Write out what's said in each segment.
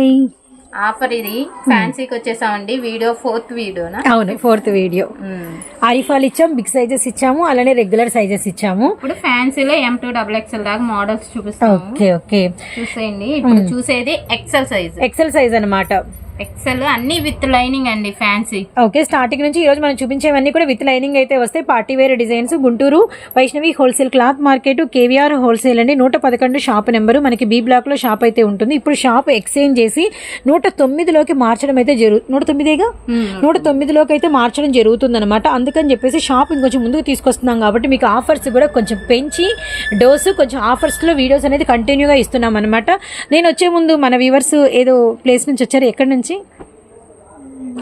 Hi offer ఇది ఫ్యాన్సీకి వచ్చేసామండి video fourth వీడియోనా? అవును ఫోర్త్ వీడియో. ఆరిఫాల్ ఇచ్చాము బిగ్ సైజెస్ ఇచ్చాము అలానే రెగ్యులర్ సైజెస్ ఇచ్చాము. ఇప్పుడు ఫ్యాన్సీలో ఎం టూ డబుల్ ఎక్స్ఎల్ దాకా మోడల్స్ చూపిస్తాము. Okay okay. చూసేయండి. ఇప్పుడు చూసేది ఎక్సెల్ సైజ్ ఎక్సెల్ సైజ్ అన్నమాట. ఎక్సెల్ అన్ని విత్ లైనింగ్ అండి ఫ్యాన్సీ ఓకే స్టార్టింగ్ నుంచి ఈ రోజు మనం చూపించేవన్నీ కూడా విత్ లైనింగ్ అయితే వస్తాయి. Party wear designs Guntur Vaishnavi wholesale cloth market KVR wholesale అండి. నూట పదకొండు షాప్ నెంబరు మనకి బి బ్లాక్లో షాప్ అయితే ఉంటుంది. ఇప్పుడు షాప్ ఎక్స్చేంజ్ చేసి నూట తొమ్మిదిలోకి మార్చడం అయితే జరుగు నూట తొమ్మిదిగా? నూట తొమ్మిదిలోకి అయితే మార్చడం జరుగుతుంది అనమాట అందుకని చెప్పేసి షాప్ ఇంకొంచెం ముందుకు తీసుకొస్తున్నాం కాబట్టి మీకు ఆఫర్స్ కూడా కొంచెం పెంచి డోసు కొంచెం ఆఫర్స్లో వీడియోస్ అనేది కంటిన్యూగా ఇస్తున్నాం అనమాట నేను వచ్చే ముందు మన వ్యూవర్స్ ఏదో ప్లేస్ నుంచి వచ్చారు. ఎక్కడి నుంచి?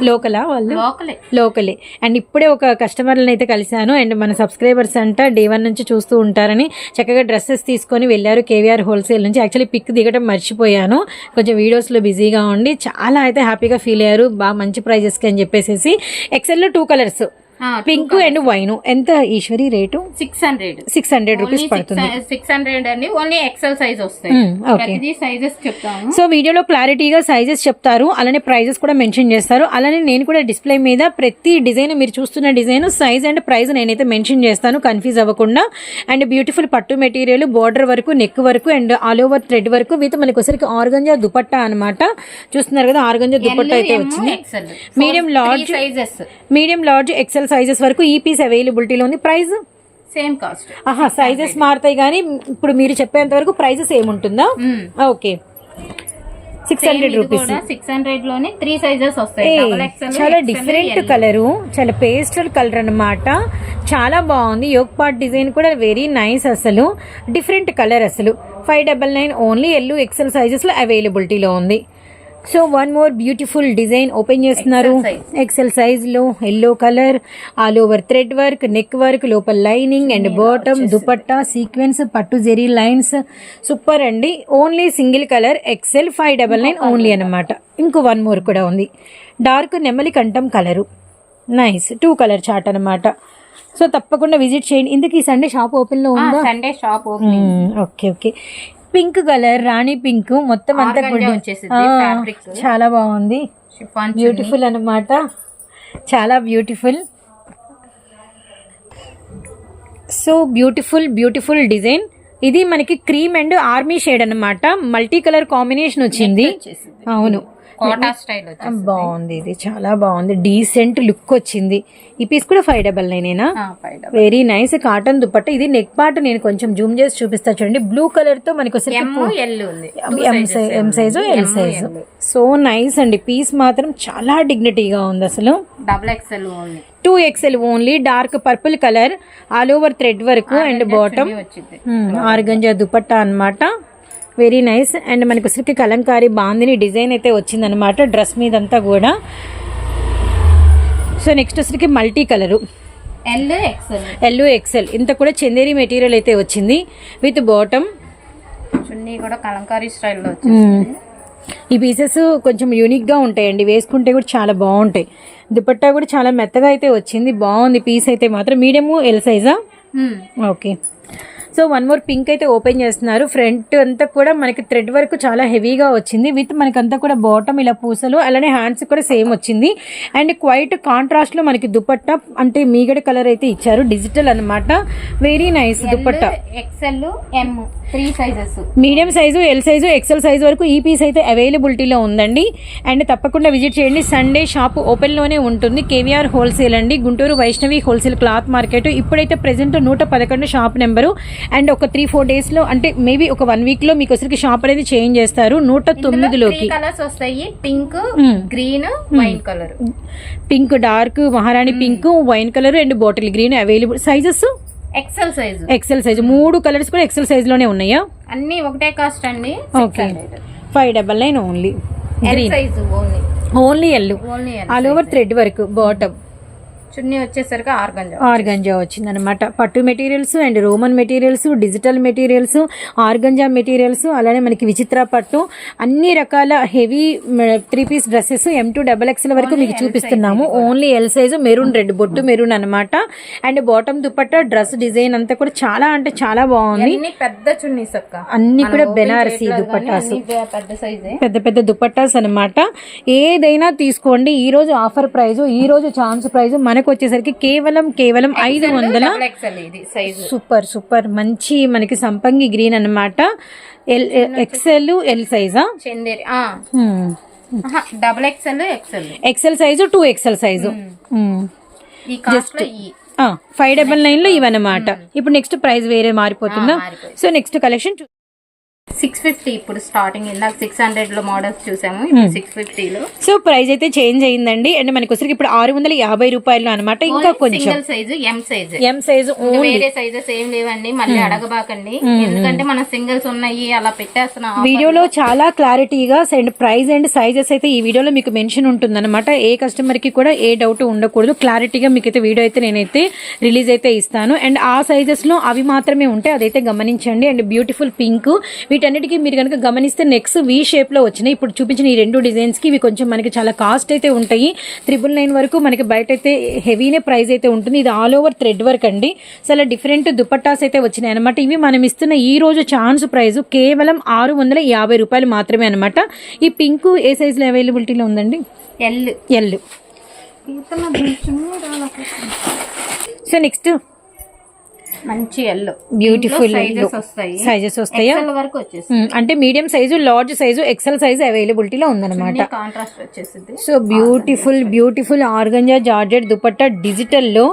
లోకలా వాళ్ళు? లోకలే. లోకలే. అండ్ ఇప్పుడే ఒక కస్టమర్లను అయితే కలిశాను. అండ్ మన సబ్స్క్రైబర్స్ అంట డే వన్ నుంచి చూస్తూ ఉంటారని చక్కగా డ్రెస్సెస్ తీసుకొని వెళ్ళారు కేవీఆర్ హోల్సేల్ నుంచి. యాక్చువల్లీ పిక్ దిగడం మర్చిపోయాను. కొంచెం వీడియోస్లో బిజీగా ఉండి చాలా అయితే హ్యాపీగా ఫీల్ అయ్యారు. బాగా మంచి ప్రైజెస్కి అని చెప్పేసి ఎక్సెల్లో two colours pink and wine ఎంత Eshwari rate six hundred six hundred rupees పడుతుంది. సిక్స్ హండ్రెడ్ అండి. ఓన్లీ ఎక్సెల్ సైజ్ వస్తాయి. సైజెస్ చెప్తాము. సో వీడియోలో క్లారిటీగా సైజెస్ చెప్తారు. అలానే ప్రైజెస్ కూడా మెన్షన్ చేస్తారు. అలానే నేను కూడా డిస్ప్లే మీద ప్రతి డిజైన్ మీరు చూస్తున్న డిజైన్ సైజ్ అండ్ ప్రైస్ నేనైతే మెన్షన్ చేస్తాను. కన్ఫ్యూజ్ అవ్వకుండా. అండ్ బ్యూటిఫుల్ పట్టు మెటీరియల్ బార్డర్ వరకు నెక్ వరకు అండ్ ఆల్ ఓవర్ థ్రెడ్ వరకు విత్ మనకి ఒకసారికి ఆర్గంజా దుపట్టా అన్నమాట. చూస్తున్నారు కదా ఆర్గంజా దుపట్టా అయితే వచ్చింది. Medium large medium large XL sizes వరకు ఈ పీస్ అవైలబిలిటీలో ఉంది ప్రైస్ సేమ్ కాస్ట్ ఆహా సైజెస్ మారుతాయి కానీ ఇప్పుడు మీరు చెప్పేంత వరకు prices ఏముంటుందా? Okay six hundred rupees six హండ్రెడ్లోనే three sizes వస్తాయి. చాలా డిఫరెంట్ కలరు చాలా పేస్టల్ కలర్ అన్నమాట. చాలా బాగుంది. యోగ్ పార్ట్ డిజైన్ కూడా వెరీ నైస్ అసలు. డిఫరెంట్ కలర్ అసలు. Five double nine only L XL సైజెస్లో అవైలబిలిటీలో ఉంది. So one more beautiful design open చేస్తున్నారు. ఎక్సెల్ సైజ్లో yellow colour all over thread work neck work లోపల lining and bottom dupatta sequence పట్టు zari lines super అండి. Only single colour XL five double nine only అనమాట ఇంకో one more కూడా ఉంది. Dark నెమలి కంఠం colour nice two colour chart అనమాట సో తప్పకుండా విజిట్ చేయండి. ఇందుకు ఈ సండే షాప్ ఓపెన్లో ఉందా? Sunday shop opening hmm, okay okay pink colour రాణి పింక్ మొత్తం అంతా fabric. చాలా బాగుంది. బ్యూటిఫుల్ అన్నమాట. చాలా beautiful so beautiful beautiful design ఇది మనకి క్రీమ్ అండ్ ఆర్మీ షేడ్ అన్నమాట. మల్టీ కలర్ కాంబినేషన్ వచ్చింది అవును. కోటా స్టైల్ వచ్చేసింది. బాగుంది ఇది చాలా బాగుంది. డీసెంట్ లుక్ వచ్చింది. ఈ పీస్ కూడా ఫైవ్ డబల్ నైనేనా. వెరీ నైస్ కాటన్ దుపట్ట ఇది నెక్ పార్ట్ నేను కొంచెం జూమ్ చేసి చూపిస్తా చూడండి. బ్లూ కలర్తో మనకి M size L size so nice అండి. పీస్ మాత్రం చాలా డిగ్నిటీగా ఉంది అసలు. Double XL only two XL only dark purple colour all over thread work and bottom organza dupatta అన్నమాట. Very nice. అండ్ మనకి వచ్చరికి కలంకారీ బాందిని డిజైన్ అయితే వచ్చిందనమాట డ్రెస్ మీదంతా కూడా. సో నెక్స్ట్ వచ్చరికి మల్టీ కలరు. ఎల్ ఎక్సెల్ ఇంత కూడా చందేరి మెటీరియల్ అయితే వచ్చింది. With bottom. చున్నీ కూడా కలంకారీ స్టైల్లో వచ్చింది. ఈ పీసెస్ కొంచెం యూనిక్గా ఉంటాయండి. వేసుకుంటే కూడా చాలా బాగుంటాయి. దుపట్టా కూడా చాలా మెత్తగా అయితే వచ్చింది. బాగుంది. పీస్ అయితే మాత్రం medium L సైజా. Okay. So one more pink అయితే ఓపెన్ చేస్తున్నారు. ఫ్రంట్ అంతా కూడా మనకి థ్రెడ్ వర్క్ చాలా హెవీగా వచ్చింది. విత్ మనకంతా కూడా బాటమ్ ఇలా పూసలు అలానే హ్యాండ్స్ కూడా సేమ్ వచ్చింది. అండ్ క్వైట్ కాంట్రాస్ట్లో మనకి దుపట్టా అంటే మీగడ కలర్ అయితే ఇచ్చారు. డిజిటల్ అన్నమాట. Very nice dupatta. XL M three sizes medium size L size XL size వరకు ఈ పీస్ అయితే అవైలబిలిటీలో ఉందండి. అండ్ తప్పకుండా విజిట్ చేయండి. సండే షాప్ ఓపెన్లోనే ఉంటుంది. కేవీఆర్ హోల్సేల్ అండి. Guntur Vaishnavi wholesale cloth market ఇప్పుడైతే ప్రెసెంట్ నూట పదకొండు షాప్ నెంబరు అండ్ ఒక త్రీ ఫోర్ డేస్లో అంటే మేబీ ఒక వన్ వీక్లో మీకు వచ్చరికి షాప్ అనేది చేంజ్ చేస్తారు. నూట తొమ్మిదిలోకి. కలర్స్ వస్తాయి. Pink. Green wine colour pink dark మహారాణి pink wine colour and bottle green available sizes XL size XL size మూడు కలర్స్ కూడా ఎక్సెల్ సైజులోనే ఉన్నాయా? అన్ని ఒకటే కాస్ట్ అండి. Okay five double nine only L green size only only all over thread work bottom చున్నీ వచ్చేసరికి organza organza వచ్చింది. అనమాట పట్టు materials and roman materials digital materials organza materials అలానే మనకి విచిత్ర పట్టు అన్ని రకాల heavy three piece dresses M two double XL వరకు మీకు చూపిస్తున్నాము. Only L size maroon red బొట్టు మెరూన్ అనమాట and bottom dupatta dress design అంతా కూడా చాలా అంటే చాలా బాగుంది. అన్ని పెద్ద చున్నీస్ అక్క. అన్ని కూడా బెనారసీ దుపట్టాస్ పె- పెద్ద సైజే పెద్ద పెద్ద దుపట్టాస్ అనమాట ఏదైనా తీసుకోండి. ఈ రోజు ఆఫర్ ప్రైస్ ఈ రోజు ఛాన్స్ ప్రైస్ మనకు వచ్చేసరికి కేవలం కేవలం ఐదు వందల డబుల్ ఎక్స్ఎల్ ఇది సైజు సూపర్ సూపర్. మంచి మనకి సంపంగి గ్రీన్ అన్నమాట. L XL L సైజా Chanderi double XL XL XL size two XL size ఈ ఫైవ్ డబల్ నైన్లో ఇవన్నమాట. ఇప్పుడు నెక్స్ట్ ప్రైస్ వేరే మారిపోతుందా. So next collection six fifty ఇప్పుడు స్టార్టింగ్ ఇందాక సిక్స్ హండ్రెడ్లో మోడల్స్ చూసాము ఇప్పుడు సిక్స్ ఫిఫ్టీలో సో ప్రైస్ అయితే చేంజ్ అయిందండి అండ్ మనకి వచ్చరికి ఇప్పుడు ఆరు వందల యాభై రూపాయలు అనమాట ఇంకా కొంచెం. Single size M size M size వేరే సైజెస్ ఏం లేవండి మళ్ళీ అడగబాకండి. ఎందుకంటే మన సింగిల్స్ ఉన్నాయి అలా పెట్టేస్తున్నాం వీడియోలో చాలా క్లారిటీగా అండ్ ప్రైస్ అండ్ సైజెస్ అయితే ఈ వీడియోలో మీకు మెన్షన్ ఉంటుందన్నమాట. ఏ కస్టమర్కి కూడా ఏ డౌట్ ఉండకూడదు. క్లారిటీగా మీకు అయితే వీడియో అయితే నేనైతే రిలీజ్ అయితే ఇస్తాను. అండ్ ఆ సైజెస్లో అవి మాత్రమే ఉంటాయి అదైతే గమనించండి. అండ్ బ్యూటిఫుల్ పింక్ వీటన్నిటికీ మీరు కనుక గమనిస్తే నెక్స్ట్ వి షేప్లో వచ్చినాయి. ఇప్పుడు చూపించిన ఈ రెండు డిజైన్స్కి ఇవి కొంచెం మనకి చాలా కాస్ట్ అయితే ఉంటాయి. త్రిబుల్ నైన్ వరకు మనకి బయట అయితే హెవీనే ప్రైస్ అయితే ఉంటుంది. ఇది ఆల్ ఓవర్ థ్రెడ్ వర్క్ అండి. చాలా డిఫరెంట్ దుపట్టాస్ అయితే వచ్చినాయి అనమాట ఇవి మనం ఇస్తున్న ఈ రోజు ఛాన్స్ ప్రైస్ కేవలం ఆరు వందల యాభై రూపాయలు మాత్రమే అనమాట ఈ పింక్ ఏ సైజులో అవైలబిలిటీలో ఉందండి? ఎల్ ఎల్ సో నెక్స్ట్ మంచి ఎల్ బ్యూటిఫుల్ సైజెస్ వస్తాయి. వరకు అంటే medium size large size XL size అవైలబిలిటీలో ఉందన్నమాట. కాంట్రాస్ట్ వచ్చేసింది so beautiful beautiful organza georgette dupatta డిజిటల్లో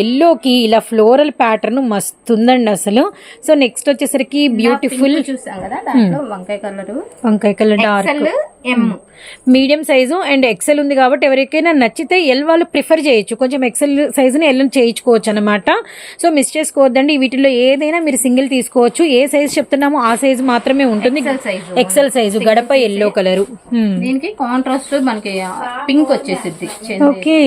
ఎల్లోకి ఇలా ఫ్లోరల్ ప్యాటర్న్ మస్తు ఉందండి అసలు. సో నెక్స్ట్ వచ్చేసరికి బ్యూటిఫుల్ చూసాం కదా వంకాయ కలర్ వంకాయ colour dark medium size and XL ఉంది కాబట్టి ఎవరికైనా నచ్చితే ఎల్ వాళ్ళు ప్రిఫర్ చేయొచ్చు. కొంచెం ఎక్సెల్ సైజుని ఎల్ చేయించుకోవచ్చు అనమాట సో మిస్ చేసుకోవద్దండి వీటిలో ఏదైనా మీరు సింగిల్ తీసుకోవచ్చు. ఏ సైజ్ చెప్తున్నామో ఆ సైజు మాత్రమే ఉంటుంది. ఎక్సెల్ సైజు గడప ఎల్లో కలరు దీనికి కాంట్రాస్ట్ మనకి పింక్ వచ్చేసిద్ది. చందేరి. ఓకే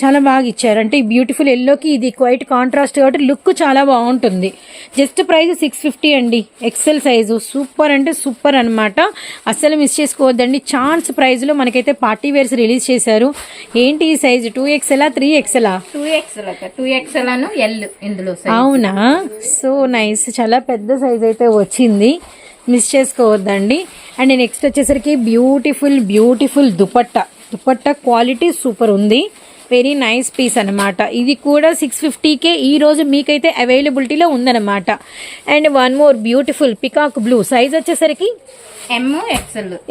చాలా బాగా ఇచ్చారు. అంటే ఈ బ్యూటిఫుల్ ఎల్లోకి ఇది క్వైట్ కాంట్రాస్ట్ కాబట్టి లుక్ చాలా బాగుంటుంది. జస్ట్ ప్రైస్ సిక్స్ ఫిఫ్టీ అండి. ఎక్సెల్ సైజు సూపర్ అంటే సూపర్ అన్నమాట. అస్సలు మిస్ చేసుకోవద్దండి. ఛాన్స్ ప్రైస్లో మనకైతే పార్టీ వేర్స్ రిలీజ్ చేశారు. ఏంటి ఈ సైజు టూ ఎక్సెలా త్రీ ఎక్సెలా టూ ఎక్స్ఎల్ టూ ఎక్స్ఎల్ అను ఎల్ ఇందులో. అవునా? సో నైస్ చాలా పెద్ద సైజ్ అయితే వచ్చింది. మిస్ చేసుకోవద్దండి. అండ్ నెక్స్ట్ వచ్చేసరికి beautiful beautiful dupatta. Dupatta quality super ఉంది. వెరీ నైస్ పీస్ అనమాట ఇది కూడా సిక్స్ ఫిఫ్టీకే ఈరోజు మీకైతే అవైలబిలిటీలో ఉందన్నమాట. And one more beautiful peacock blue. Size వచ్చేసరికి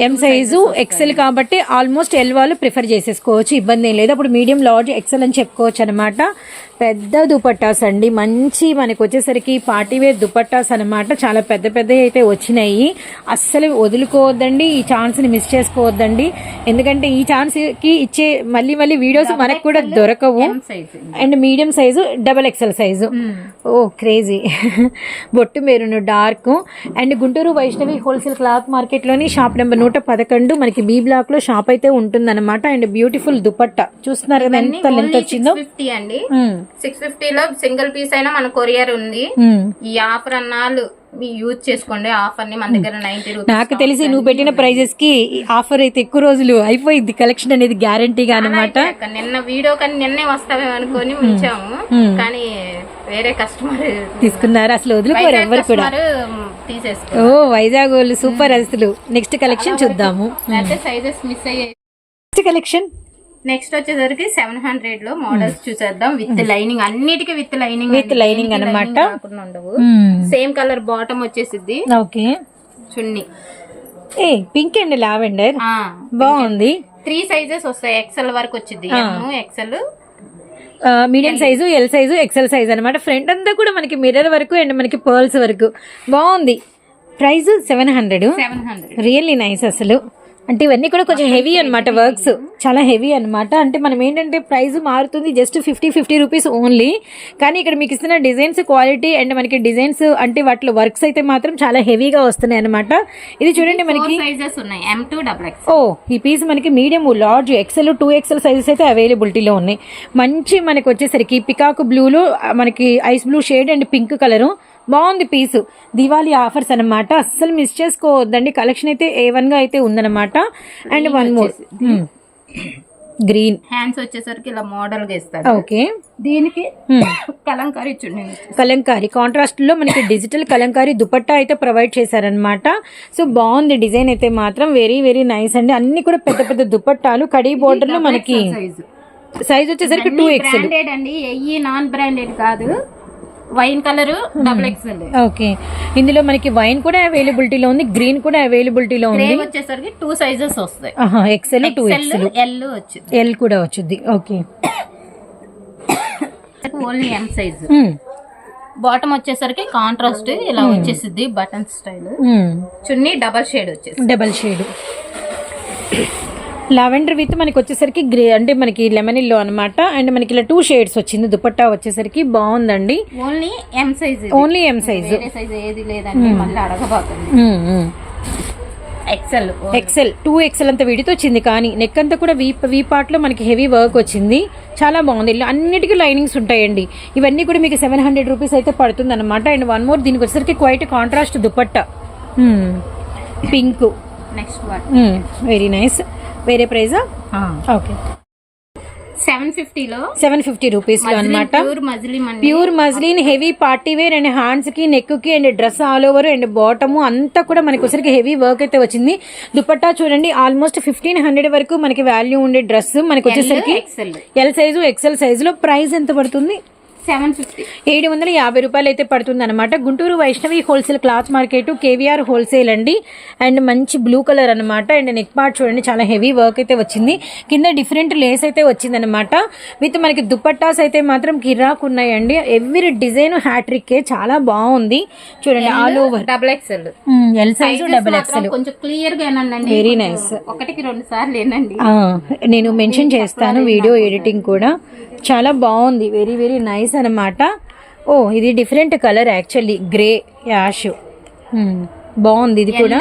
ఎం సైజు ఎక్సెల్ కాబట్టి ఆల్మోస్ట్ ఎల్ వాళ్ళు ప్రిఫర్ చేసేసుకోవచ్చు. ఇబ్బంది ఏం లేదు. అప్పుడు మీడియం లార్జ్ ఎక్సెల్ అని చెప్పుకోవచ్చు అనమాట పెద్ద దుపట్టాస్ అండి. మంచి మనకు వచ్చేసరికి పార్టీవేర్ దుపట్టాస్ అనమాట. చాలా పెద్ద పెద్దవి అయితే వచ్చినాయి. అస్సలు వదులుకోవద్దండి. ఈ ఛాన్స్ని మిస్ చేసుకోవద్దండి. ఎందుకంటే ఈ ఛాన్స్కి ఇచ్చే మళ్ళీ మళ్ళీ వీడియోస్ మనకు కూడా దొరకవు. And medium size double XL size oh crazy బొట్టు maroon dark and Guntur Vaishnavi wholesale cloth మార్కెట్లోని shop number నూట పదకొండు. మనకి బి బ్లాక్లో షాప్ అయితే ఉంటుందన్నమాట. And beautiful dupatta. చూస్తున్నారు కదా ఎంత లెంత్ వచ్చిందో? ఫిఫ్టీ అండి. సిక్స్ ఫిఫ్టీలో సింగిల్ పీస్ అయినా మన కొరియర్ ఉంది. ఈ ఆఫర్ అన్నాళ్ళు మీ యూజ్ చేసుకోండి. ఆఫర్ని మన దగ్గర నైన్టీ నాకు తెలిసి నువ్వు పెట్టిన ప్రైజెస్కి ఆఫర్ అయితే ఎక్కువ రోజులు అయిపోయింది. కలెక్షన్ అనేది గ్యారంటీగా అనమాట నిన్న వీడియో కానీ నిన్నే వస్తావేమో అనుకొని ఉంచాము. కానీ వేరే కస్టమర్ తీసుకున్నారు. అసలు వదులుకోరు ఎవరు కూడా. తీసేసుకో ఓ వైజాగ్ వాళ్ళు సూపర్ అసలు. నెక్స్ట్ కలెక్షన్ చూద్దాము. సైజెస్ మిస్ అయ్యాయి నెక్స్ట్ కలెక్షన్ నెక్స్ట్ వచ్చేసరికి సెవెన్ హండ్రెడ్లో మోడల్స్ చూసేద్దాం విత్ లైనింగ్ అన్నిటికీ విత్ లైనింగ్ With lining అన్నమాట. ఉండవు. సేమ్ కలర్ బాటమ్ వచ్చేసిద్ది. ఓకే. చున్నీ. ఏ పింక్ అండ్ లావెండర్ బాగుంది. త్రీ సైజెస్ వస్తాయి. ఎక్సెల్ వరకు వచ్చింది XL medium size L size XL size అనమాట ఫ్రంట్ అంతా కూడా మనకి మిర్రర్ వరకు అండ్ మనకి పర్ల్స్ వరకు. బాగుంది. Price seven hundred seven hundred really nice అసలు. అంటే ఇవన్నీ కూడా కొంచెం హెవీ అన్నమాట వర్క్స్ చాలా హెవీ అన్నమాట. అంటే మనం ఏంటంటే ప్రైస్ మారుతుంది just fifty fifty rupees only కానీ ఇక్కడ మీకు ఇస్తున్న డిజైన్స్ క్వాలిటీ అండ్ మనకి డిజైన్స్ అంటే వాటిలో వర్క్స్ అయితే మాత్రం చాలా హెవీగా వస్తున్నాయి అన్నమాట. ఇది చూడండి మనకి. సైజెస్ ఉన్నాయి. ఎం టూ డబుల్ ఎక్స్ ఓ ఈ పీస్ మనకి medium large XL two XL sizes అయితే అవైలబిలిటీలో ఉన్నాయి. మంచి మనకి వచ్చేసరికి పికాక్ బ్లూలో మనకి ice blue shade and pink colour బాగుంది పీసు. దివాళీ ఆఫర్స్ అన్నమాట. అస్సలు మిస్ చేసుకోవద్దండి. కలెక్షన్ అయితే ఏ గా అయితే ఉందన్నమాట. And one more. Green hands వచ్చేసరికి ఇలా మోడల్గా ఇస్తారు. ఓకే. దీనికి కలంకారీ చున్నీ. కలంకారీ. కాంట్రాస్ట్లో మనకి డిజిటల్ కలంకారీ దుపట్టా అయితే ప్రొవైడ్ చేశారనమాట సో బాగుంది డిజైన్ అయితే మాత్రం. వెరీ వెరీ నైస్ అండి. అన్ని కూడా పెద్ద పెద్ద దుపట్టాలు. కడీ బోర్డర్లో మనకి సైజు వచ్చేసరికి టూ బ్రాండెడ్ అండి. ఎయ్యి నాన్ బ్రాండెడ్ కాదు. Wine colour double XL okay ఇందులో మనకి వైన్ కూడా అవైలబిలిటీలో ఉంది గ్రీన్ కూడా అవైలబిలిటీలో ఉంది. వచ్చేసరికి టూ సైజెస్ వస్తాయి. ఎక్సెల్ టూ ఎక్సెల్ ఎల్ వచ్చింది. ఎల్ కూడా వచ్చింది. Okay only M size bottom వచ్చేసరికి కాంట్రాస్ట్ ఇలా వచ్చేసిద్ది బటన్ స్టైల్ చున్నీ డబల్ షేడ్ వచ్చేసి డబల్ షేడ్ లావెండర్ విత్ మనకి వచ్చేసరికి గ్రే అంటే మనకి లెమన్ ఇల్లో అనమాట అండ్ మనకి ఇలా టూ షేడ్స్ వచ్చింది. దుపట్టా వచ్చేసరికి బాగుందండి. Only M size only M size వేరే సైజ్ ఏది లేదండి. మళ్ళీ అడగబాకండి ఎక్సెల్ ఎక్సెల్ టూ ఎక్సెల్ అంత విడితో వచ్చింది కానీ నెక్ అంతా కూడా వీ వీ పార్ట్లో మనకి హెవీ వర్క్ వచ్చింది. చాలా బాగుంది. అన్నిటికీ లైనింగ్స్ ఉంటాయండి. ఇవన్నీ కూడా మీకు సెవెన్ హండ్రెడ్ రూపీస్ అయితే పడుతుంది అనమాట అండ్ వన్ మోర్ దీనికి వచ్చేసరికి quite contrast dupatta. Pink next one very nice వేరే ప్రైజా? ఓకే. సెవెన్ ఫిఫ్టీలో? సెవెన్ ఫిఫ్టీ రూపీస్లో అనమాట pure muslin heavy party wear and హ్యాండ్స్కి నెక్కి and dress all over and bottom అంతా కూడా మనకి వచ్చరికి హెవీ వర్క్ అయితే వచ్చింది. దుపట్టా చూడండి ఆల్మోస్ట్ ఫిఫ్టీన్ హండ్రెడ్ వరకు మనకి వాల్యూ ఉండే డ్రెస్ మనకి వచ్చేసరికి ఎల్ సైజు ఎక్సెల్ సైజులో ప్రైస్ ఎంత పడుతుంది? Seven fifty. ఏడు వందల యాభై రూపాయలు అయితే పడుతుంది అనమాట Guntur Vaishnavi wholesale cloth market KVR wholesale అండి. అండ్ మంచి బ్లూ కలర్ అనమాట అండ్ నెక్ పార్ట్ చూడండి చాలా హెవీ వర్క్ అయితే వచ్చింది. కింద డిఫరెంట్ లేస్ అయితే వచ్చింది అనమాట విత్ మనకి దుపట్టాస్ అయితే మాత్రం కిరాక్ ఉన్నాయండి. ఎవ్రీ డిజైన్ హ్యాట్రిక్ చాలా బాగుంది. చూడండి all over. Double XL L size double XL కొంచెం క్లియర్గా వెరీ నైస్ ఒకటికి రెండు సార్లు ఏనండి. నేను మెన్షన్ చేస్తాను వీడియో ఎడిటింగ్ కూడా. చాలా బాగుంది. వెరీ వెరీ నైస్ అనమాట ఓ ఇది different colour actually grey ash. బాగుంది ఇది కూడా.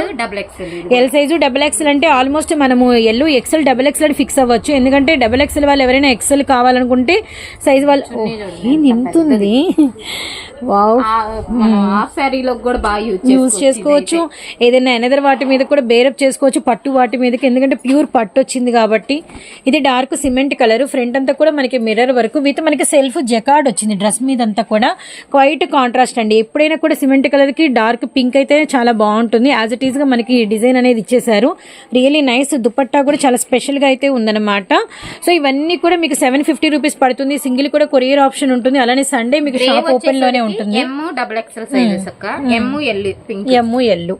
ఎల్ సైజు డబుల్ ఎక్స్ఎల్ అంటే ఆల్మోస్ట్ మనము L XL double XL fix అవ్వచ్చు. ఎందుకంటే డబుల్ ఎక్స్ఎల్ వాళ్ళు ఎవరైనా ఎక్సెల్ కావాలనుకుంటే సైజ్ వాళ్ళు ఎంత ఉంది యూజ్ యూజ్ చేసుకోవచ్చు ఏదైనా ఎనదర్ వాటి మీద కూడా బేరప్ చేసుకోవచ్చు పట్టు వాటి మీదకి. ఎందుకంటే ప్యూర్ పట్టు వచ్చింది కాబట్టి. ఇది డార్క్ సిమెంట్ కలర్ ఫ్రంట్ అంతా కూడా మనకి మిర్రర్ వరకు. విత్ మనకి సెల్ఫ్ జకార్డ్ వచ్చింది డ్రెస్ మీద అంతా కూడా. క్వైట్ కాంట్రాస్ట్ అండి. ఎప్పుడైనా కూడా సిమెంట్ కలర్కి డార్క్ పింక్ అయితే చాలా బాగుంటుంది. యాజ్ ఇట్ ఈస్గా మనకి డిజైన్ అనేది ఇచ్చేసారు రియలీ నైస్ దుపట్టా కూడా చాలా స్పెషల్గా అయితే ఉందన్నమాట. సో ఇవన్నీ కూడా మీకు సెవెన్ ఫిఫ్టీ రూపీస్ పడుతుంది. సింగిల్ కూడా కొరియర్ ఆప్షన్ ఉంటుంది. అలానే సండే మీకు షాప్ ఓపెన్లోనే ఉంటుంది. ఎమ్ డబుల్ ఎక్సెల్ సైజెస్ అక్క. ఎమ్ ఎల్లు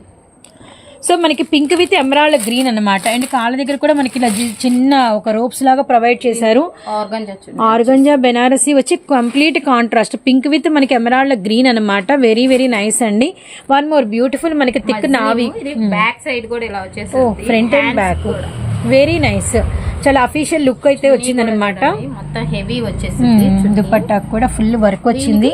సో మనకి పింక్ విత్ ఎమరాల్డ్ గ్రీన్ అన్నమాట. అండ్ కాళ్ళ దగ్గర కూడా మనకి ఇలా చిన్న ఒక రోప్స్ లాగా ప్రొవైడ్ చేశారు. ఆర్గంజా బెనారసి వచ్చి కంప్లీట్ కాంట్రాస్ట్ పింక్ విత్ మనకి ఎమరాల్డ్ గ్రీన్ అన్నమాట. వెరీ వెరీ నైస్ అండి. వన్ మోర్ బ్యూటిఫుల్ మనకి థిక్ నావి. బ్యాక్ సైడ్ కూడా ఇలా వచ్చేసి front and back very nice చాలా అఫీషియల్ లుక్ అయితే వచ్చింది అనమాట మొత్తం హెవీ వచ్చేసింది. దుపట్టాకు కూడా ఫుల్ వర్క్ వచ్చింది.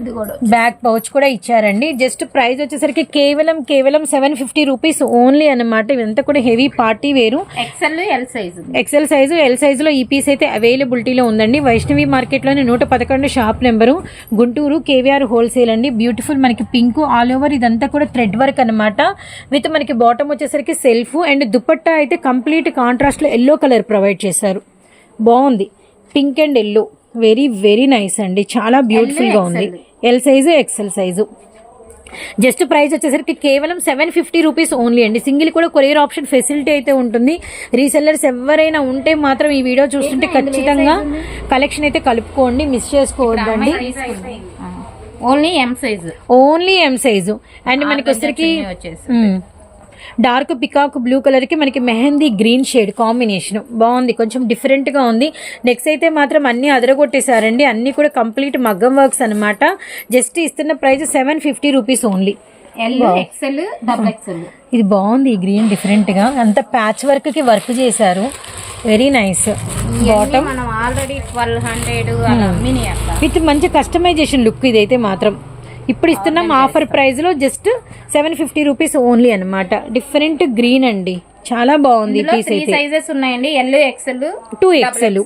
ఇది కూడా బ్యాక్ పౌచ్ కూడా ఇచ్చారండి. జస్ట్ ప్రైస్ వచ్చేసరికి కేవలం కేవలం సెవెన్ ఫిఫ్టీ రూపీస్ ఓన్లీ అన్నమాట. ఇదంతా కూడా heavy party wear. XL L size XL size L సైజులో ఈ పీస్ అయితే అవైలబిలిటీలో ఉందండి. వైష్ణవి మార్కెట్లోని నూట పదకొండు shop number Guntur KVR wholesale అండి. బ్యూటిఫుల్ మనకి పింక్ ఆల్ ఓవర్ ఇదంతా కూడా థ్రెడ్ వర్క్ అనమాట విత్ మనకి బాటమ్ వచ్చేసరికి సెల్ఫ్ అండ్ దుపట్టా అయితే కంప్లీట్ కాంట్రాస్ట్లో ఎల్లో కలర్ ప్రొవైడ్ చేశారు. బాగుంది. Pink and yellow very very nice అండి. చాలా బ్యూటిఫుల్గా ఉంది. L size XL size just price వచ్చేసరికి కేవలం సెవెన్ ఫిఫ్టీ రూపీస్ ఓన్లీ అండి. సింగిల్ కూడా కొరియర్ ఆప్షన్ ఫెసిలిటీ అయితే ఉంటుంది. రీసెల్లర్స్ ఎవరైనా ఉంటే మాత్రం ఈ వీడియో చూస్తుంటే ఖచ్చితంగా కలెక్షన్ అయితే కలుపుకోండి మిస్ చేసుకోవద్దండి. Only M size only M size and మనకి వచ్చరికి వచ్చేసి డార్క్ పికాక్ బ్లూ కలర్కి మనకి మెహందీ గ్రీన్ షేడ్ కాంబినేషన్. బాగుంది. కొంచెం డిఫరెంట్గా ఉంది. నెక్స్ట్ అయితే మాత్రం అన్ని అదరగొట్టేశారండి. అన్ని కూడా కంప్లీట్ మగ్గం వర్క్స్ అన్నమాట. జస్ట్ ఇస్తున్న price seven fifty rupees only ఇది బాగుంది. ఈ గ్రీన్ డిఫరెంట్గా. అంత ప్యాచ్ వర్క్కి వర్క్ చేశారు. వెరీ నైస్ బాటమ్ విత్ మంచి కస్టమైజేషన్ లుక్ ఇదైతే మాత్రం. ఇప్పుడు ఇస్తున్నాం ఆఫర్ ప్రైస్లో just seven fifty rupees only అన్నమాట. డిఫరెంట్ గ్రీన్ అండి. చాలా బాగుంది పీస్ అయితే. సైజెస్ ఉన్నాయండి. ఎల్ ఎక్సెల్ టూ ఎక్సెల్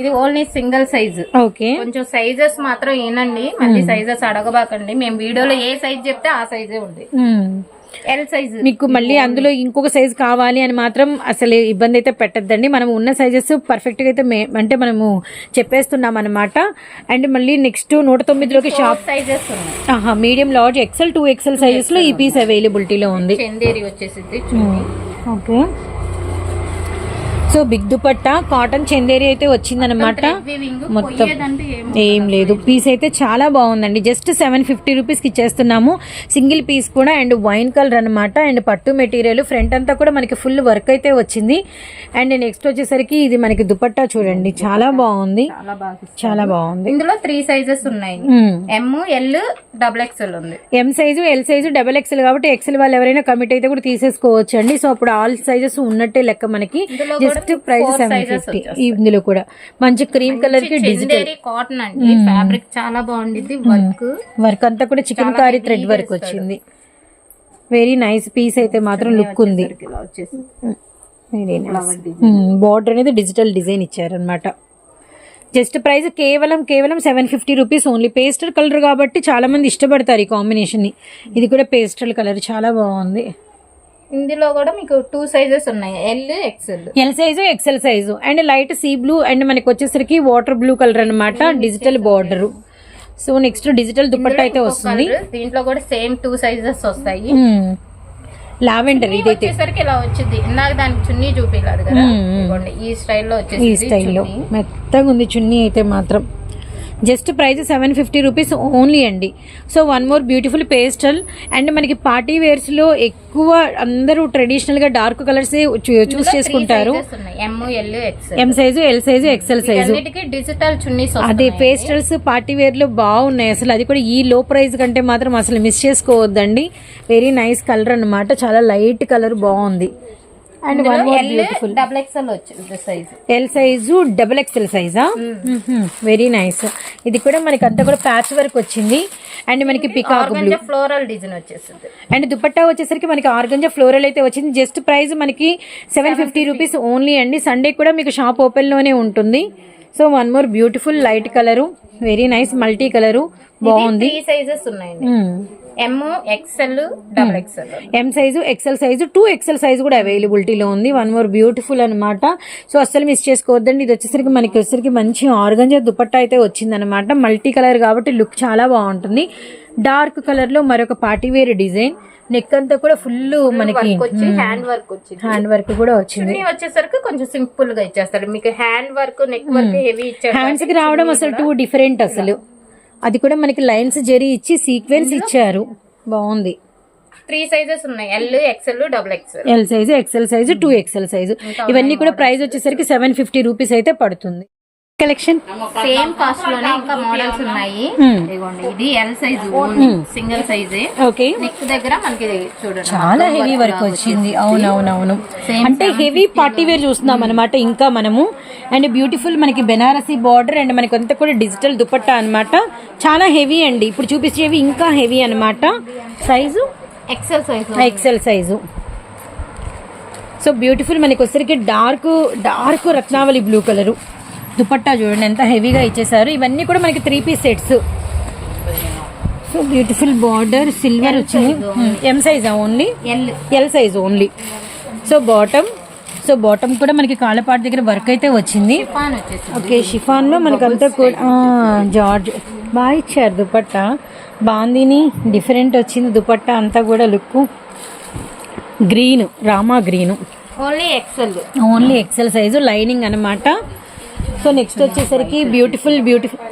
ఇది ఓన్లీ సింగిల్ సైజ్ ఓకే కొంచెం సైజెస్ మాత్రం ఏనండి. మళ్ళీ సైజెస్ అడగబాకండి. మేము వీడియోలో ఏ సైజ్ చెప్తే ఆ సైజే ఉంది. ఎల్ సైజ్ మీకు మళ్ళీ అందులో ఇంకొక సైజ్ కావాలి అని మాత్రం అసలు ఇబ్బంది అయితే పెట్టద్దండి. మనం ఉన్న సైజెస్ పర్ఫెక్ట్గా అయితే మే అంటే మనము చెప్పేస్తున్నాం అనమాట అండ్ మళ్ళీ నెక్స్ట్ నూట తొమ్మిదిలోకి షాప్ సైజెస్ ఆహా medium large XL two XL సైజెస్లో ఈ పీస్ అవైలబిలిటీలో ఉంది. చందేరి చూడండి. Okay so big dupatta cotton Chanderi అయితే వచ్చిందనమాట మొత్తం ఏం లేదు. పీస్ అయితే చాలా బాగుందండి. జస్ట్ సెవెన్ ఫిఫ్టీ రూపీస్కి ఇచ్చేస్తున్నాము. సింగిల్ పీస్ కూడా అండ్ వైన్ కలర్ అనమాట అండ్ పట్టు మెటీరియల్ ఫ్రంట్ అంతా కూడా మనకి ఫుల్ వర్క్ అయితే వచ్చింది. అండ్ నెక్స్ట్ వచ్చేసరికి ఇది మనకి దుపట్టా చూడండి. చాలా బాగుంది. చాలా బాగుంది. ఇందులో త్రీ సైజెస్ ఉన్నాయి. ఎమ్ ఎల్ డబుల్ ఎక్స్ఎల్ ఉంది. M size L size double XL కాబట్టి ఎక్సెల్ వాళ్ళు ఎవరైనా కమిట్ అయితే కూడా తీసేసుకోవచ్చు అండి సో అప్పుడు ఆల్ సైజెస్ ఉన్నట్టే లెక్క మనకి. ఇందులో జస్ట్ ప్రైస్ సెవెన్ ఫిఫ్టీ ఇందులో కూడా. మంచి క్రీమ్ కలర్కి డిజిటల్ కాటన్ అండి. ఫ్యాబ్రిక్ చాలా బాగుండిద్ది. వర్క్ వర్క్ అంతా కూడా చికెన్ కారీ థ్రెడ్ వర్క్ వచ్చింది. వెరీ నైస్ పీస్ అయితే మాత్రం లుక్ ఉంది. బార్డర్ అనేది డిజిటల్ డిజైన్ ఇచ్చారనమాట జస్ట్ ప్రైస్ కేవలం కేవలం seven fifty rupees only pastel colour కాబట్టి చాలా మంది ఇష్టపడతారు ఈ కాంబినేషన్ని. ఇది కూడా పేస్టల్ కలర్ చాలా బాగుంది. ఇందులో కూడా మీకు టూ సైజెస్ ఉన్నాయి L XL L size XL size and light sea blue and మనకి వచ్చేసరికి వాటర్ బ్లూ కలర్ అన్నమాట digital border so next digital dupatta అయితే వస్తుంది. దీంట్లో కూడా సేమ్ టూ సైజెస్ వస్తాయి. లావెండర్ ఇదైతే. వచ్చేసరికి ఇలా వచ్చింది. ఇందాక దానికి చున్నీ చూపించలేదు కదా? ఇదిగోండి ఈ స్టైల్లో ఈ వచ్చేసి స్టైల్లో. మెత్తగా ఉంది చున్నీ అయితే మాత్రం. Just price seven fifty rupees only అండి. So one more beautiful pastel and మనకి పార్టీ వేర్స్లో ఎక్కువ అందరూ ట్రెడిషనల్గా డార్క్ కలర్స్ చూస్ చేసుకుంటారు. XL M size L size XL size digital chunnis అదే పేస్టల్స్ పార్టీ వేర్లో బాగున్నాయి. అసలు అది కూడా ఈ లో ప్రైస్ కంటే మాత్రం అసలు మిస్ చేసుకోవద్దండి. వెరీ నైస్ కలర్ అన్నమాట. చాలా లైట్ కలర్ బాగుంది. And one more L double XL వచ్చింది size L size double XL సైజా very nice ఇది కూడా మనకి అంతా కూడా ప్యాచ్ వర్క్ వచ్చింది. అండ్ మనకి పికాక్ బ్లూ ఫ్లోరల్ డిజైన్ వచ్చేసింది అండ్ దుపట్టా వచ్చేసరికి మనకి ఆర్గంజా ఫ్లోరల్ అయితే వచ్చింది. జస్ట్ ప్రైస్ మనకి సెవెన్ ఫిఫ్టీ రూపీస్ ఓన్లీ అండి. సండే కూడా మీకు షాప్ ఓపెన్లోనే ఉంటుంది. So one more beautiful light colour very nice multi colour బాగుంది. సైజెస్ ఉన్నాయండి. M double M size XL size two XL size కూడా అవైలబిలిటీలో ఉంది. వన్ మోర్ బ్యూటిఫుల్ అనమాట సో అస్సలు మిస్ చేసుకోవద్దండి. ఇది వచ్చేసరికి మనకి వచ్చేసరికి మంచి ఆర్గంజా దుపట్టా అయితే వచ్చిందనమాట మల్టీ కలర్ కాబట్టి లుక్ చాలా బాగుంటుంది. డార్క్ కలర్లో మరొక పార్టీ వేర్ డిజైన్. నెక్ అంతా కూడా ఫుల్ మనకి వచ్చి హ్యాండ్ వర్క్ వచ్చింది. హ్యాండ్ వర్క్ కూడా వచ్చింది. చున్నీ వచ్చేసరికి కొంచెం సింపుల్గా ఇచ్చేస్తారు. మీకు hand work neck work heavy ఇచ్చారు హ్యాండ్స్కి రావడం అసలు టూ డిఫరెంట్ అసలు. అది కూడా మనకి లైన్స్ జరి ఇచ్చి సీక్వెన్స్ ఇచ్చారు. బాగుంది. త్రీ సైజెస్ ఉన్నాయి. L XL double XL L size XL size two XL size ఇవన్నీ కూడా ప్రైస్ వచ్చేసరికి సెవెన్ ఫిఫ్టీ రూపీస్ అయితే పడుతుంది. కలెక్షన్? సేమ్ కాస్ట్లోనే ఇంకా మోడల్స్ ఉన్నాయి. ఇదిగోండి ఇది ఎల్ సైజ్ సింగిల్ సైజే ఓకే. నెక్ దగ్గర మనకి చూడండి చాలా హెవీ వర్క్ వచ్చింది. అవునవునవును. అంటే హెవీ పార్టీ వేర్ చూస్తున్నాం అనమాట ఇంకా మనము. అండ్ బ్యూటిఫుల్ మనకి బెనారసీ బార్డర్ అండ్ మనకి అంతా కూడా డిజిటల్ దుపట్టా అన్నమాట. చాలా హెవీ అండి. ఇప్పుడు చూపించేవి ఇంకా హెవీ అన్నమాట. Size XL size XL size so beautiful మనకి వచ్చరికి dark dark Ratnavali blue colour dupatta చూడండి ఎంత హెవీగా ఇచ్చేసారు ఇవన్నీ కూడా మనకి three piece sets so beautiful border silver వచ్చింది. M సైజా only L L size only so bottom so bottom కూడా మనకి కాళ్ళపాటి దగ్గర వర్క్ అయితే వచ్చింది. ఓకే షిఫాన్లో మనకంతా కూడా జార్జ్ బాగా ఇచ్చారు దుపట్టా. బాందీని డిఫరెంట్ వచ్చింది దుపట్టా అంతా కూడా look green Rama green only XL only XL size lining అన్నమాట. సో నెక్స్ట్ వచ్చేసరికి beautiful beautiful.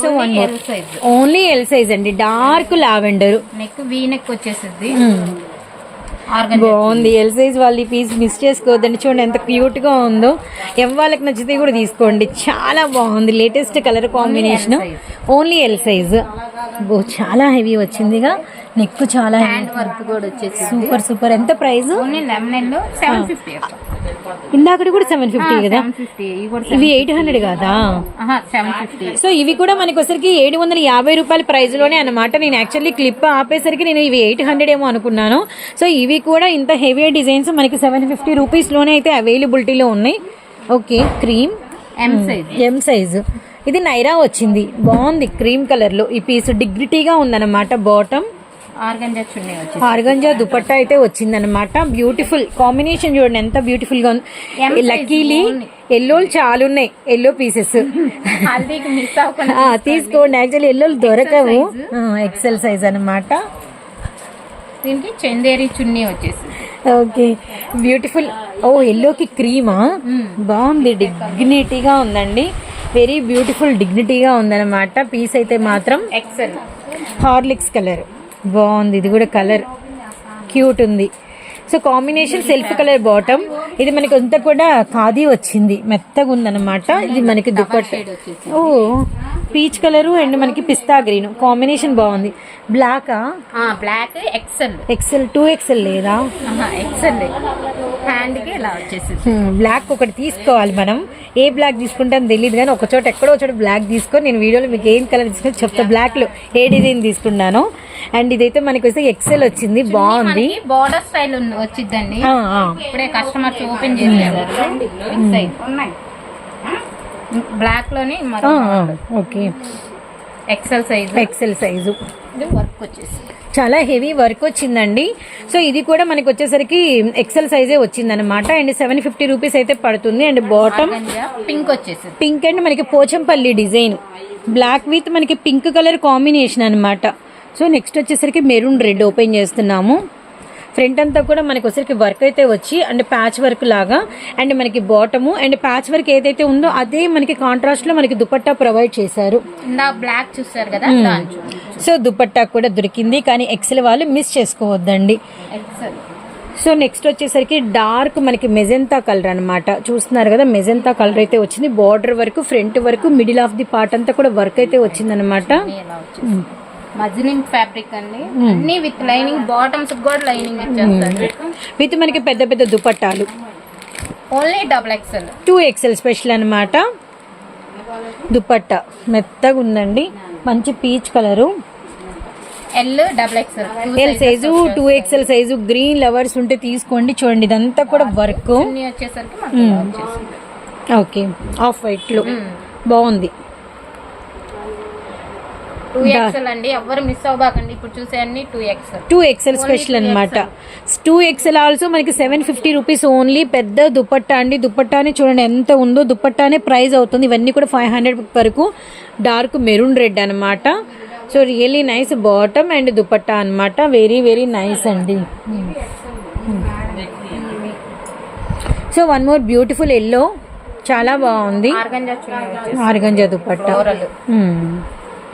So one only L size అండి. Dark lavender neck V neck వచ్చేసింది బాగుంది. ఎల్ సైజ్ వాళ్ళు ఈ పీస్ మిస్ చేసుకోవద్దండి. చూడండి ఎంత క్యూట్గా ఉందో. ఎం వాళ్ళకి నచ్చితే కూడా తీసుకోండి. చాలా బాగుంది. Latest colour combination only L size చాలా హెవీ వచ్చిందిగా. నెక్ చాలా హ్యాండ్ వర్క్ కూడా వచ్చేసి సూపర్ సూపర్ ఎంత price only lemon seven fifty ఇందాకటి కూడా సెవెన్ ఫిఫ్టీ కదా? ఇవి ఎయిట్ హండ్రెడ్ కాదా? సో ఇవి కూడా మనకి వచ్చరికి ఏడు వందల యాభై రూపాయల ప్రైస్లోనే అన్నమాట. నేను యాక్చువల్లీ క్లిప్ ఆపేసరికి నేను ఇవి ఎయిట్ హండ్రెడ్ ఏమో అనుకున్నాను. సో ఇవి కూడా ఇంత హెవీ డిజైన్స్ మనకి సెవెన్ ఫిఫ్టీ రూపీస్లోనే అయితే అవైలబిలిటీలో ఉన్నాయి. Okay cream M size M size ఇది నైరా వచ్చింది. బాగుంది క్రీమ్ కలర్లో. ఈ పీస్ డిగ్నిటీగా ఉందన్నమాట బాటమ్ ఆర్గంజా దుపట్టా అయితే వచ్చిందనమాట బ్యూటిఫుల్ కాంబినేషన్ చూడండి ఎంత బ్యూటిఫుల్గా ఉంది. లక్కీలీ ఎల్లోలు చాలా ఉన్నాయి ఎల్లో పీసెస్ తీసుకోండి. యాక్చువల్లీ ఎల్లోలు దొరకవు. ఎక్సెల్ సైజ్ అన్నమాట. దీనికి చందేరి చున్నీ వచ్చేసి ఓకే. బ్యూటిఫుల్ ఓ ఎల్లోకి క్రీమా బాగుంది డిగ్నిటీగా ఉందండి. వెరీ బ్యూటిఫుల్ డిగ్నిటీగా ఉందన్నమాట. పీస్ అయితే మాత్రం. ఎక్సెల్ హార్లిక్స్ కలర్ బాగుంది. ఇది కూడా కలర్ క్యూట్ ఉంది. So combination self colour bottom. ఇది మనకి అంతా కూడా ఖాదీ వచ్చింది. మెత్తగా ఉందన్నమాట. ఇది మనకి దుప్పట్ ఓ పీచ్ కలరు అండ్ మనకి పిస్తా గ్రీన్. కాంబినేషన్ బాగుంది. బ్లాకా? Black XL. XL two XL లేదా? ఎక్సెల్. ఇలా బ్లాక్ ఒకటి తీసుకోవాలి మనం. ఏ బ్లాక్ తీసుకుంటాం తెలియదు కానీ ఒక చోట ఎక్కడో ఒక చోట బ్లాక్ తీసుకొని నేను వీడియోలో మీకు ఏం కలర్ తీసుకొని చెప్తా. బ్లాక్లో ఏ డిజైన్ తీసుకున్నాను అండ్ ఇదైతే మనకి వస్తే ఎక్సెల్ వచ్చింది బాగుంది. బార్డర్ స్టైల్ వచ్చిందండి ఆ, ఆ. ఇప్పుడే కస్టమర్స్ ఓపెన్ చేశారు. బ్లాక్లోని okay XL size XL size work వచ్చేసి చాలా హెవీ వర్క్ వచ్చిందండి. సో ఇది కూడా మనకి వచ్చేసరికి ఎక్సెల్ సైజే వచ్చిందనమాట అండ్ సెవెన్ ఫిఫ్టీ రూపీస్ అయితే పడుతుంది. అండ్ బాటమ్ పింక్ వచ్చేసి పింక్ అండ్ మనకి పోచంపల్లి డిజైన్. బ్లాక్ విత్ మనకి పింక్ కలర్ కాంబినేషన్ అన్నమాట. సో నెక్స్ట్ వచ్చేసరికి మెరూన్ రెడ్ ఓపెన్ చేస్తున్నాము. ఫ్రంట్ అంతా కూడా మనకి వచ్చేసరికి వర్క్ అయితే వచ్చి అండ్ ప్యాచ్ వర్క్ లాగా అండ్ మనకి బాటము అండ్ ప్యాచ్ వర్క్ ఏదైతే ఉందో అదే మనకి కాంట్రాస్ట్లో మనకి దుపట్టా ప్రొవైడ్ చేశారు. బ్లాక్ చూసారు కదా సో దుపట్టా కూడా దొరికింది కానీ ఎక్సెల్ వాళ్ళు మిస్ చేసుకోవద్దండి. సో నెక్స్ట్ వచ్చేసరికి డార్క్ మనకి మెజెంతా కలర్ అన్నమాట. చూస్తున్నారు కదా మెజెంతా కలర్ అయితే వచ్చింది. బార్డర్ వరకు ఫ్రంట్ వరకు మిడిల్ ఆఫ్ ది పార్ట్ అంతా కూడా వర్క్ అయితే వచ్చిందనమాట మజిలింగ్ ఫ్యాబ్రిక్ అండి. అన్ని విత్ లైనింగ్ బాటమ్స్ కూడా లైనింగ్ ఇచ్చేస్తారు విత్ మనకి పెద్ద పెద్ద దుపట్టాలు. Only double XL two XL special అన్నమాట. దుపట్టా. మెత్తగా ఉందండి. మంచి peach colour L double XL L size two XL size green lovers ఉంటే తీసుకోండి. చూడండి ఇదంతా కూడా వర్క్ ఓకే ఆఫ్ వైట్లో. బాగుంది. టూ ఎక్సెల్ అండి ఎవరు మిస్ అవ్వబాకండి. ఇప్పుడు చూసే అన్ని two XL two XL special అన్నమాట. టూ ఎక్సెల్ ఆల్సో మనకి సెవెన్ ఫిఫ్టీ రూపీస్ ఓన్లీ పెద్ద దుపట్టా అండి. దుపట్టానే చూడండి ఎంత ఉందో. దుపట్టానే ప్రైస్ అవుతుంది. ఇవన్నీ కూడా ఫైవ్ హండ్రెడ్ వరకు డార్క్ మెరూన్ రెడ్ అన్నమాట. So really nice bottom and dupatta అన్నమాట. వెరీ వెరీ నైస్ అండి. So one more beautiful yellow చాలా బాగుంది. ఆర్గంజా దుపట్టా.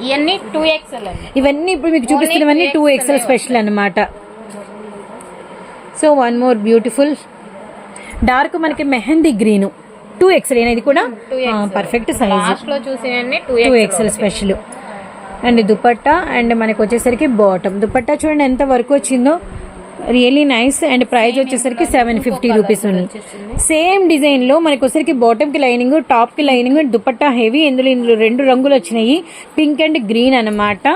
ఇవన్నీ టూ ఎక్సెల్ అండి. ఇవన్నీ ఇప్పుడు మీకు చూపిస్తున్నవన్నీ టూ ఎక్సెల్ స్పెషల్ అన్నమాట. So one more beautiful dark మనకి మెహందీ గ్రీన్ టూ ఎక్సెల్ ఇది కూడా? పర్ఫెక్ట్ సైజ్లో చూసే అన్ని two Excel special and dupatta and మనకి వచ్చేసరికి బాటమ్ దుపట్టా చూడండి ఎంత వర్క్ వచ్చిందో. రియలీ నైస్ అండ్ ప్రైస్ వచ్చేసరికి సెవెన్ ఫిఫ్టీ రూపీస్ ఉంది. సేమ్ డిజైన్లో మనకి వచ్చేసరికి బాటమ్కి లైనింగ్ టాప్కి లైనింగ్ దుపట్టా హెవీ ఇందులో ఇందులో రెండు రంగులు వచ్చినాయి. పింక్ అండ్ గ్రీన్ అన్నమాట.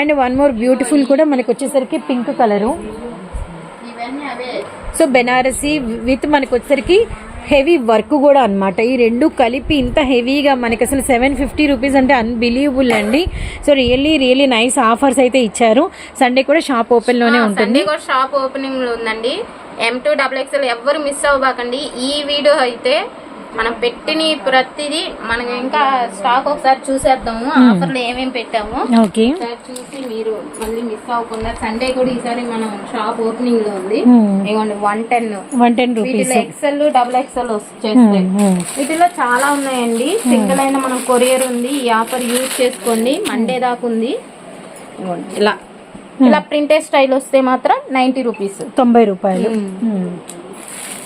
అండ్ వన్ మోర్ బ్యూటిఫుల్ కూడా మనకి వచ్చేసరికి pink colour so Banarasi with మనకి వచ్చేసరికి హెవీ వర్క్ కూడా అన్నమాట. ఈ రెండు కలిపి ఇంత హెవీగా మనకి అసలు సెవెన్ ఫిఫ్టీ రూపీస్ అంటే అన్బిలీవబుల్ అండి. So really really nice offers అయితే ఇచ్చారు. సండే కూడా షాప్ ఓపెన్లోనే ఉంటుంది. షాప్ ఓపెనింగ్లో ఉందండి. ఎం టూ డబుల్ ఎక్స్ఎల్ ఎవరు మిస్ అవ్వబాకండి. ఈ వీడియో అయితే మనం పెట్టిన ప్రతిదీ మనం ఇంకా స్టాక్ ఒకసారి చూసేద్దాము. ఆఫర్లు ఏమేమి పెట్టాము? చూసి మీరు మళ్ళీ మిస్ అవ్వకుండా సండే కూడా ఈసారి మనం షాప్ ఓపెనింగ్లో ఉంది. One ten one ten rupees XL double XL వచ్చేస్తాయి. వీటిలో చాలా ఉన్నాయండి. సింగిల్ అయిన మనం కొరియర్ ఉంది. ఈ ఆఫర్ యూజ్ చేసుకోండి. మండే దాకా ఉంది. ఇలా. ఇలా ప్రింటెడ్ స్టైల్ వస్తే మాత్రం నైన్టీ రూపీస్ తొంభై రూపాయలు.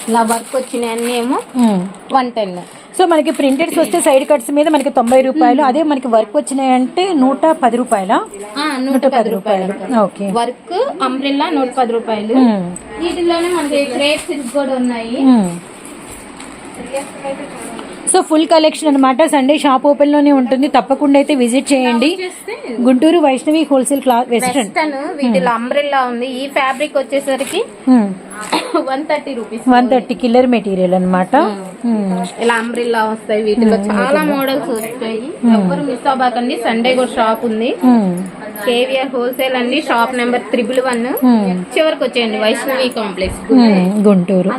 ఇలా వర్క్ వచ్చినాయి అన్ని ఏమో. One ten. సో మనకి ప్రింటెడ్స్ వస్తే సైడ్ కట్స్ మీద మనకి తొంభై రూపాయలు అదే మనకి వర్క్ వచ్చినాయంటే నూట పది రూపాయల? నూట పది రూపాయలు. ఓకే. వర్క్ అంబ్రెల్లా నూట పది రూపాయలు. వీటిలోనే మనకి క్రేప్ సిల్క్ కూడా ఉన్నాయి. సో ఫుల్ కలెక్షన్ అనమాట సండే షాప్ ఓపెన్లోనే ఉంటుంది. తప్పకుండా అయితే విజిట్ చేయండి. Guntur Vaishnavi wholesale cloth western వీటిలో అంబ్రెల్లా ఉంది. ఈ ఫ్యాబ్రిక్ వచ్చేసరికి one thirty rupees one thirty killer material అనమాట ఇలా అంబ్రెల్లా వస్తాయి. వీటిలో చాలా మోడల్స్ వస్తాయి. ఎవరు మిస్ అవ్వకండి. సండే కూడా షాప్ ఉంది. కేవీఆర్ హోల్సేల్ అండి. షాప్ నెంబర్ త్రిబుల్ వన్ చివరికి వచ్చేయండి. వైష్ణవి కాంప్లెక్స్ గుంటూరు.